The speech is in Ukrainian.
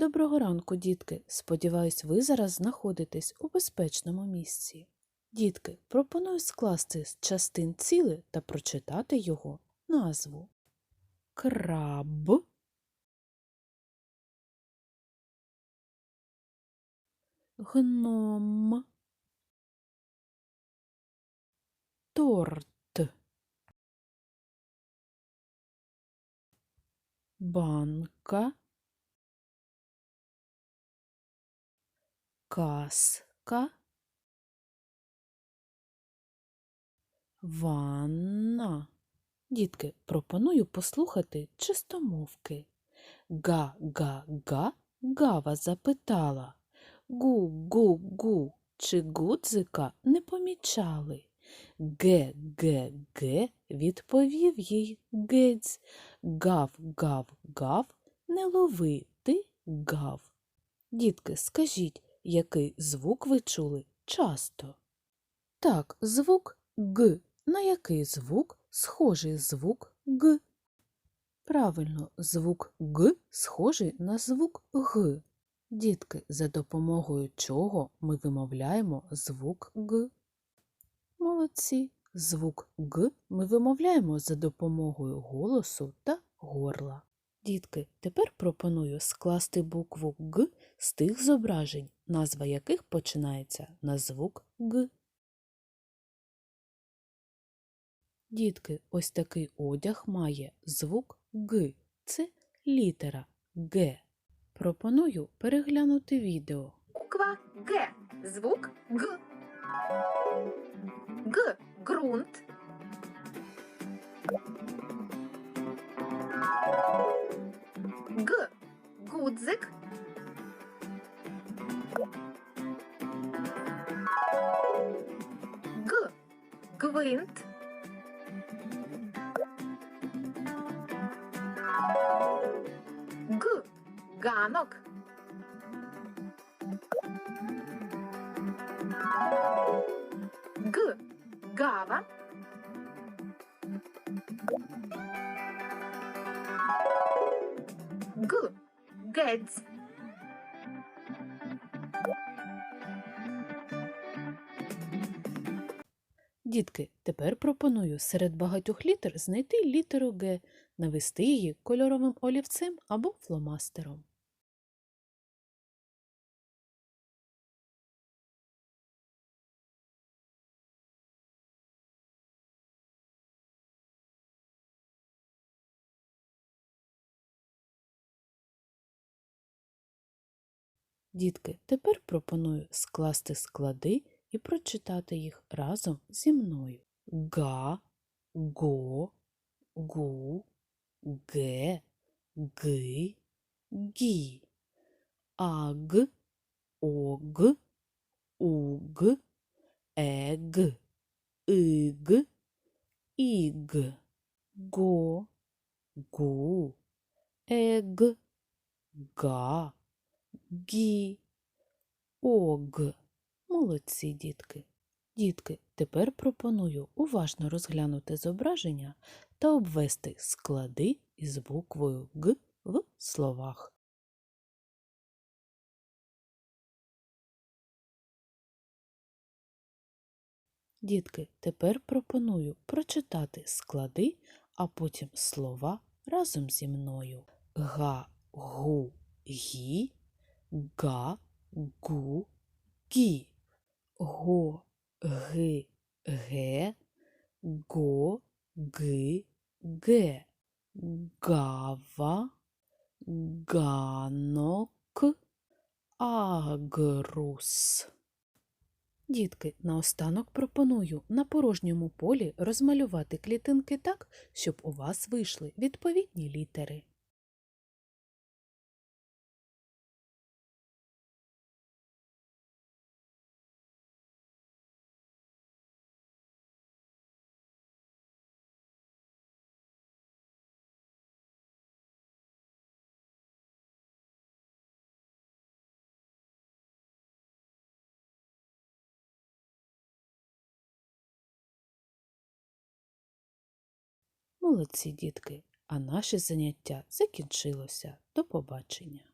Доброго ранку, дітки. Сподіваюсь, ви зараз знаходитесь у безпечному місці. Дітки, пропоную скласти з частин ціле та прочитати його назву. Краб. Гном. Торт. Банка. Каска. Ванна. Дітки, пропоную послухати чистомовки. Га-га-га, гава запитала. Гу-гу-гу, чи гудзика не помічали? Ге-ге-ге, відповів їй гець. Гав-гав-гав, не лови ти гав. Дітки, скажіть, який звук ви чули часто? Так, звук Г. На який звук схожий звук Г? Правильно, звук Г схожий на звук Г. Дітки, за допомогою чого ми вимовляємо звук Г? Молодці. Звук Г ми вимовляємо за допомогою голосу та горла. Дітки, тепер пропоную скласти букву Г з тих зображень, назва яких починається на звук Г. Дітки, ось такий одяг має звук Г. Це літера Г. Пропоную переглянути відео. Буква Г. Звук Г. Г. Грунт. Гудзик. Г. Гвинт. Г. Ганок. Г. Гава. Г. Гець. Дітки, тепер пропоную серед багатьох літер знайти літеру Г, навести її кольоровим олівцем або фломастером. Дітки, тепер пропоную скласти склади і прочитати їх разом зі мною. Га, го, гу, ге, ги, гі. Аг, ог, уг, ег, иг, іг. Го, гу, ег, га, гі, ог. Молодці, дітки. Дітки, тепер пропоную уважно розглянути зображення та обвести склади із буквою Г в словах. Дітки, тепер пропоную прочитати склади, а потім слова разом зі мною. Га, гу, гі, га, гу, гі. Го, ги, ге, го, ги, ге. Гава, ганок, агрус. Дітки, наостанок пропоную на порожньому полі розмалювати клітинки так, щоб у вас вийшли відповідні літери. Молодці, дітки, а наше заняття закінчилося. До побачення.